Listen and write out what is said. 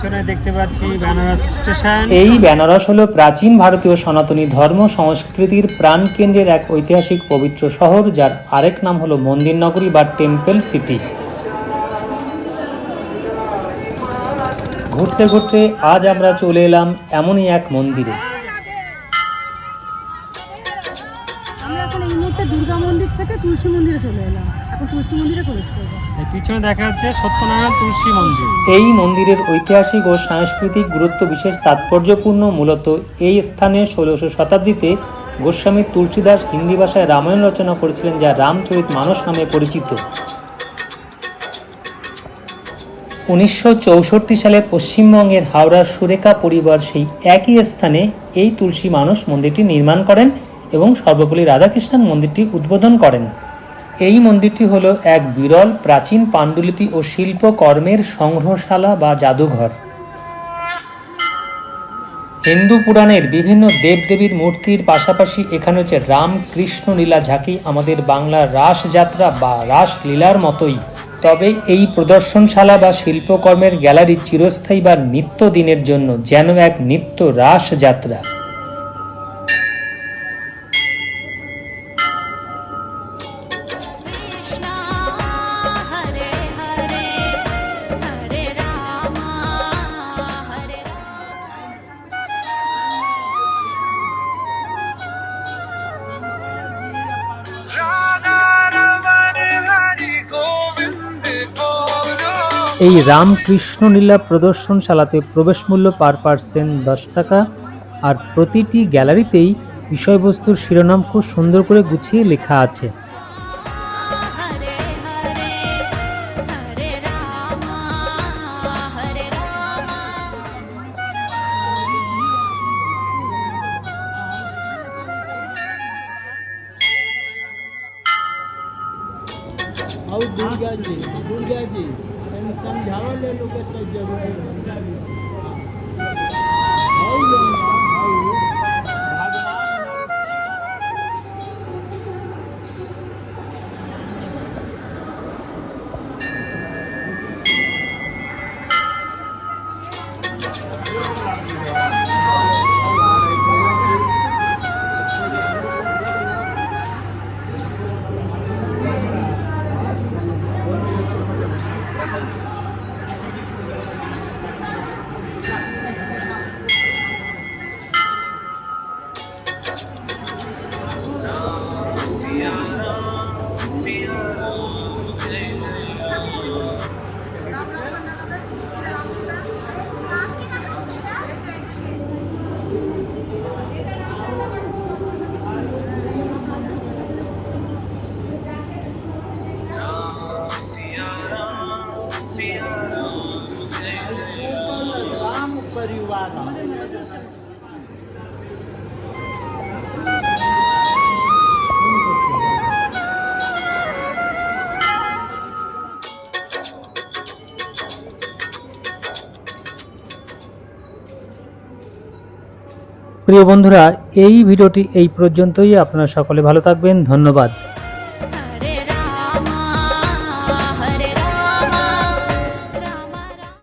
পিছনে দেখতে পাচ্ছি বেনারস স্টেশন। এই বেনারস হলো প্রাচীন ভারতীয় সনাতনী ধর্ম সংস্কৃতির প্রাণকেন্দ্রের এক ঐতিহাসিক পবিত্র শহর যার আরেক নাম হলো মন্দির নগরী বা টেম্পল সিটি। ঘুরতে ঘুরতে আজ আমরা চলে এলাম এমনই এক মন্দিরে। আমরা এখন এই মুহূর্তে দুর্গা মন্দির থেকে তুলসী মন্দিরে চলে এলাম। তুলসী মন্দিরে প্রবেশ করব। এই পিছনে দেখা যাচ্ছে সত্যনারায়ণ তুলসী মন্দির। এই মন্দিরের ঐতিহাসিক ও সাংস্কৃতিক গুরুত্ব বিশেষ তাৎপর্যপূর্ণ মূলত এই স্থানে ষোলোশো শতাব্দীতে গোস্বামী তুলসীদাস হিন্দি ভাষায় রামায়ণ রচনা করেছিলেন যা রামচরিত মানস নামে পরিচিত। উনিশশো চৌষট্টি সালে পশ্চিমবঙ্গের হাওড়ার সুরেখা পরিবার সেই একই স্থানে এই তুলসী মানস মন্দিরটি নির্মাণ করেন এবং সর্বপল্লী রাধাকৃষ্ণন মন্দিরটি উদ্বোধন করেন। এই মন্দিরটি হলো এক বিরল প্রাচীন পাণ্ডুলিপি ও শিল্পকর্মের সংগ্রহশালা বা জাদুঘর। হিন্দু পুরাণের বিভিন্ন দেবদেবীর মূর্তির পাশাপাশি এখানে হচ্ছে রাম কৃষ্ণ লীলা ঝাঁকি আমাদের বাংলার রাস যাত্রা বা রাস লীলার মতোই। তবে এই প্রদর্শনশালা বা শিল্পকর্মের গ্যালারি চিরস্থায়ী বা নিত্য দিনের জন্য যেন এক নিত্য রাস এই রামকৃষ্ণ লীলা প্রদর্শনশালাতে প্রবেশ মূল্য পার পার্সেন্ট দশ টাকা আর প্রতিটি গ্যালারিতেই বিষয়বস্তুর শিরোনাম খুব সুন্দর করে গুছিয়ে লেখা আছে। समझा ले लोग ज़रूरी marihuana. প্রিয় বন্ধুরা এই ভিডিওটি এই পর্যন্তই। আপনারা সকলে ভালো থাকবেন। ধন্যবাদ।